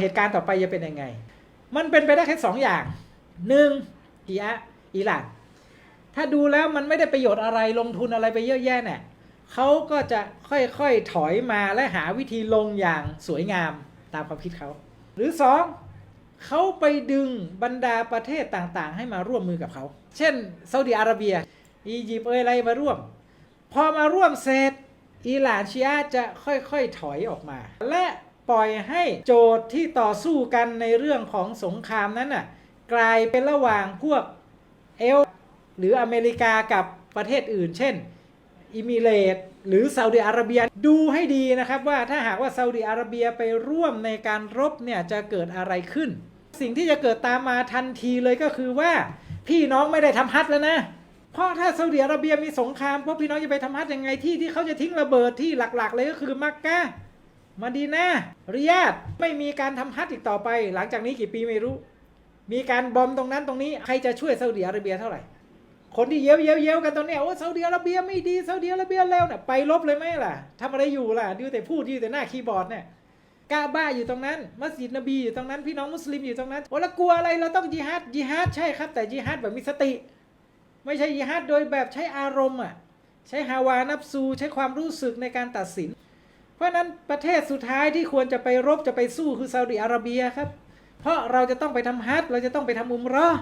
เหตุการณ์ต่อไปจะเป็นยังไง มันเป็นไปได้แค่สองอย่างหนึ่งอีอะอิหร่านถ้าดูแล้วมันไม่ได้ประโยชน์อะไรลงทุนอะไรไปเยอะแยะเนี่ยเขาก็จะค่อยๆถอยมาและหาวิธีลงอย่างสวยงามตามความคิดเขาหรือสองเขาไปดึงบรรดาประเทศต่างๆ ให้มาร่วมมือกับเขา เช่นซาอุดิอาระเบีย อียิปต์เอยอะไรมาร่วม พอมาร่วมเสร็จอิหร่านชีอะจะค่อยๆถอยออกมา และ ปล่อยให้โจทย์ที่ต่อสู้กันในเรื่องของสงครามนั้นน่ะกลายเป็นระหว่างพวกเอลหรืออเมริกากับประเทศอื่น เช่น อิมิเรตหรือซาอุดิอาระเบียดูให้ดีนะครับว่าถ้าหากว่าซาอุดิอาระเบียไปร่วมในการรบเนี่ยจะเกิดอะไรขึ้น สิ่งที่จะเกิดตามมาทันทีเลยก็คือว่าพี่น้องไม่ได้ทำฮัทแล้วนะ เพราะถ้าซาอุดิอาระเบียมีสงครามพวกพี่น้องจะไปทำฮัทยังไงที่ที่เขาจะทิ้งระเบิดที่หลักๆ เลยก็คือมักกะ มาดีนาริยาดไม่มีการทำฮัทอีกต่อไป หลังจากนี้กี่ปีไม่รู้ มีการบอมตรงนั้นตรงนี้ใครจะช่วยซาอุดิอาระเบียเท่าไหร่ คนที่เย้ยวเย้ยวเย้ยวกันตอนนี้โอ้ซาอุดิอาระเบียไม่ดีซาอุดิอาระเบียแล้วเนี่ยไปลบเลยไหมล่ะทำอะไรอยู่ล่ะดูแต่พูดอยู่แต่หน้าคีย์บอร์ดเนี่ยกาบ้าอยู่ตรงนั้น มัสยิดนบีอยู่ตรงนั้นพี่น้องมุสลิมอยู่ตรงนั้นโอ้แล้วกลัวอะไรเราต้องจิฮัดจิฮัดใช่ครับ แต่จิฮัดแบบมีสติ ไม่ใช่จิฮัดโดยแบบใช้อารมณ์อะใช้ฮาวานับซูใช้ความรู้สึกในการตัดสิน เพราะฉะนั้นประเทศสุดท้ายที่ควรจะไปรบจะไปสู้คือซาอุดิอาระเบียครับ เพราะเราจะต้องไปทำฮัจญ์เราจะต้องไปทำอุมเราะห์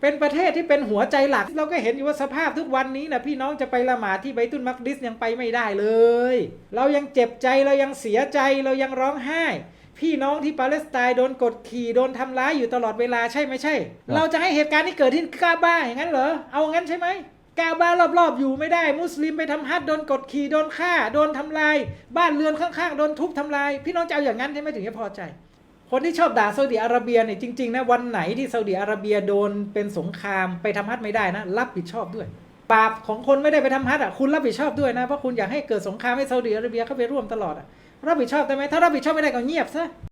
เป็นประเทศที่เป็นหัวใจหลัก เราก็เห็นอยู่ว่าสภาพทุกวันนี้นะพี่น้องจะไปละหมาดที่ไบตุนมักดิสยังไปไม่ได้เลย เรายังเจ็บใจเรายังเสียใจเรายังร้องไห้ พี่น้องที่ปาเลสไตน์โดนกดขี่โดนทำร้ายอยู่ตลอดเวลาใช่ไม่ใช่ เราจะให้เหตุการณ์ที่เกิดที่กาบ้าอย่างนั้นเหรอเอางั้นใช่ไหม กาบ้ารอบๆ อยู่ไม่ได้ มุสลิมไปทำฮัจญ์โดนกดขี่โดนฆ่า โดนทำลาย บ้านเรือนข้างๆ โดนทุบทำลาย พี่น้องจะเอาอย่างนั้นใช่ไหมถึงจะพอใจ คนที่ชอบด่าซาอุดิอาระเบียเนี่ยจริงๆนะวันไหนที่ซาอุดิอาระเบียโดนเป็นสงครามไปทำฮัทไม่ได้นะ รับผิดชอบด้วยบาปของคนไม่ได้ไปทำฮัทอะคุณรับผิดชอบด้วยนะเพราะคุณอยากให้เกิดสงครามให้ซาอุดิอาระเบียเข้าไปร่วมตลอดอะรับผิดชอบได้ไหมถ้ารับผิดชอบไม่ได้ก็เงียบซะ